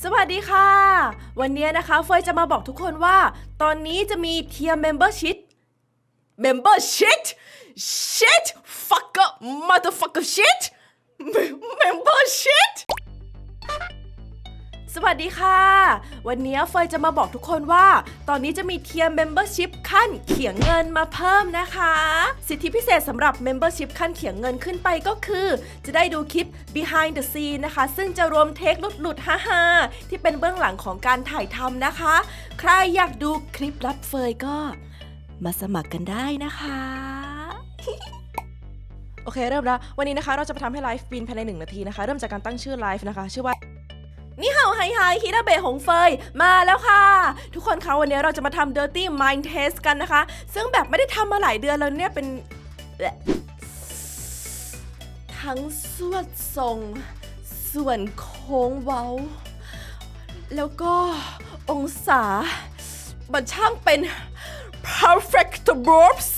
สวัสดีค่ะ วันนี้นะคะเฟยจะมาบอกทุกคนว่า ตอนนี้จะมีเทียมเมมเบอร์ชิพเมมเบอร์ชิพ shit fucker motherfucker shit เมม สวัสดีค่ะ วันนี้เฟยจะมาบอกทุกคนว่า ตอนนี้จะมีเทียม Membership ขั้นเขียงเงินมาเพิ่มนะคะ สิทธิพิเศษสำหรับ Membership ขั้นเขียงเงินขึ้นไปก็คือ จะได้ดูคลิป behind the scene นะคะ ซึ่งจะรวมเทคหลุดหลุดฮ่าๆที่เป็นเบื้องหลังของการถ่ายทำนะคะ ใครอยากดูคลิปรับเฟยก็ มาสมัครกันได้นะคะโอเคเริ่มแล้ววันนี้นะคะเราจะมาทำให้ไลฟ์บินภายในหนึ่งนาทีนะคะ เริ่มจากการตั้งชื่อไลฟ์นะคะ ชื่อว่า ไฮไฮฮิราเบะหงเฟยมาแล้วค่ะ ทุกคนคะวันนี้เราจะมาทำ dirty mind test กันนะคะ ซึ่งแบบไม่ได้ทำมาหลายเดือนแล้วเนี่ยเป็น ทั้งสวดทรง ส่วนโค้งเว้า แล้วก็องศา มันช่างเป็น perfect verbs